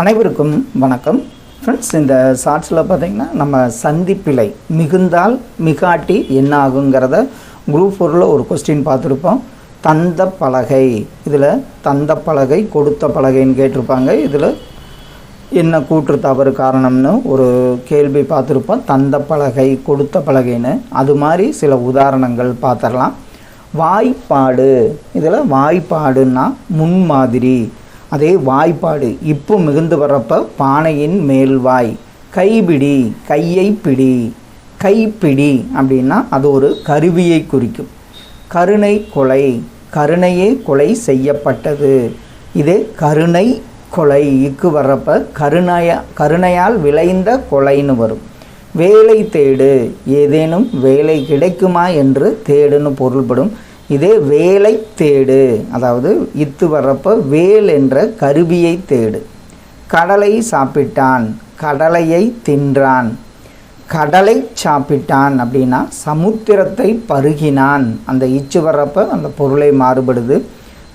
அனைவருக்கும் வணக்கம். ஃப்ரெண்ட்ஸ் இந்த ஷார்ட்ஸில் பார்த்தீங்கன்னா நம்ம சந்திப்பிழை மிகுந்தால் மிகாட்டி என்ன ஆகுங்கிறத குரூப் ஃபோரில் ஒரு கொஸ்டின் பார்த்துருப்போம். தந்த பலகை. இதில் தந்த பலகை கொடுத்த பலகைன்னு கேட்டிருப்பாங்க. இதில் என்ன கூற்று தவறு காரணம்னு ஒரு கேள்வி பார்த்துருப்போம். தந்த பலகை கொடுத்த பலகைன்னு. அது மாதிரி சில உதாரணங்கள் பார்த்துடலாம் வாய்ப்பாடு. இதில் வாய்ப்பாடுன்னா முன்மாதிரி. அதே வாய்ப்பாடு இப்போ மிகுந்து வர்றப்ப பானையின் மேல்வாய் கைபிடி கையை பிடி. கைப்பிடி அப்படின்னா அது ஒரு கருவியை குறிக்கும். கருணை கொலை கருணையே கொலை செய்யப்பட்டது. இது கருணை கொலை இக்கு வர்றப்ப கருணையா கருணையால் விளைந்த கொலைன்னு வரும். வேலை தேடு ஏதேனும் வேலை கிடைக்குமா என்று தேடுன்னு பொருள்படும். இதே வேலை தேடு. அதாவது இத்து வர்றப்போ வேல் என்ற கருவியை தேடு. கடலை சாப்பிட்டான் கடலையை தின்றான். கடலை சாப்பிட்டான் அப்படின்னா சமுத்திரத்தை பருகினான். அந்த இச்சு வர்றப்ப அந்த பொருளை மாறுபடுது.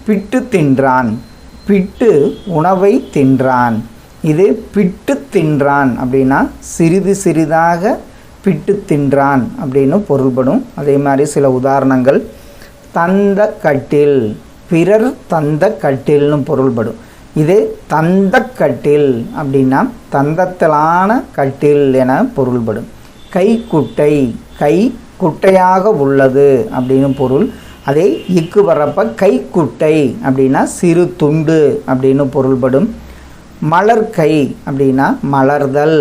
பிட்டு தின்றான். பிட்டு உணவை தின்றான். இது பிட்டு தின்றான் அப்படின்னா சிறிது சிறிதாக பிட்டு தின்றான் அப்படின்னு பொருள்படும். அதே மாதிரி சில உதாரணங்கள். தந்த கட்டில் பிறர் தந்த கட்டில்னு பொருள்படும். இது தந்த கட்டில் அப்படின்னா தந்தத்திலான கட்டில் என பொருள்படும். கை குட்டை கை குட்டையாக உள்ளது அப்படின்னு பொருள். அதே இக்கு வரப்ப கை குட்டை அப்படின்னா சிறு துண்டு அப்படின்னு பொருள்படும். மலர் கை அப்படின்னா மலர்தல்.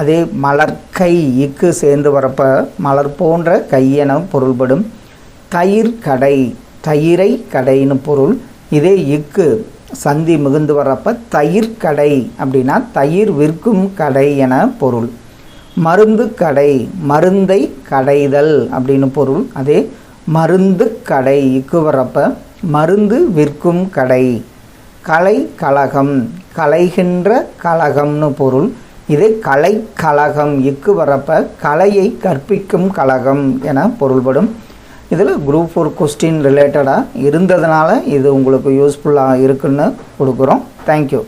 அதே மலர்கை இக்கு சேர்ந்து வரப்ப மலர் போன்ற கையென பொருள்படும். தயிர் கடை. தயிரை கடைன்னு பொருள். இதே இக்கு சந்தி மிகுந்து வர்றப்ப தயிர் கடை அப்படின்னா தயிர் விற்கும் கடை என பொருள். மருந்து கடை. மருந்தை கடைதல் அப்படின்னு பொருள். அதே மருந்து கடை இக்கு வர்றப்ப மருந்து விற்கும் கடை. கலை கழகம் கலைகின்ற கழகம்னு பொருள். இது கலை கழகம் இக்கு வரப்ப கலையை கற்பிக்கும் கழகம் என பொருள்படும். இதில் குரூப் ஃபோர் கொஸ்டின் ரிலேட்டடாக இருந்ததுனால இது உங்களுக்கு யூஸ்ஃபுல்லாக இருக்குன்னு கொடுக்குறோம். தேங்க்யூ